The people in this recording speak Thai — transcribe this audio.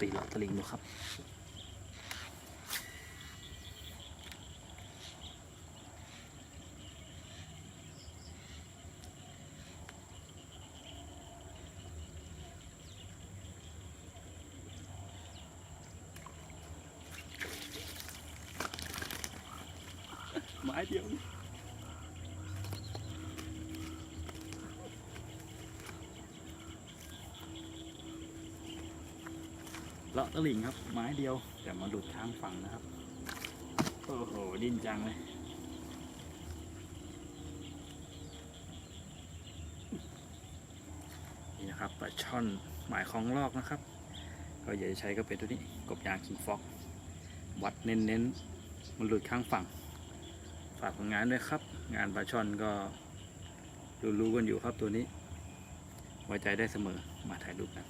ตีหลอดตะลิงดูครับ ไม้เดียว เลาะตะลิ่งครับ ไม้เดียว แต่มาดูดข้างฝั่งนะครับ โอ้โห ดิ้นจังเลยนี่นะครับปลาช่อนหมายของลอกนะครับ ก็อย่าใช้ก็เป็นตัวนี้กบยางคิงฟอกวัดเน้นๆ มันหลุดข้างฝั่ง ฝากผลงานด้วยครับ งานปลาช่อนก็รู้ๆกันอยู่ครับตัวนี้ ไว้ใจได้เสมอมาถ่ายรูปกัน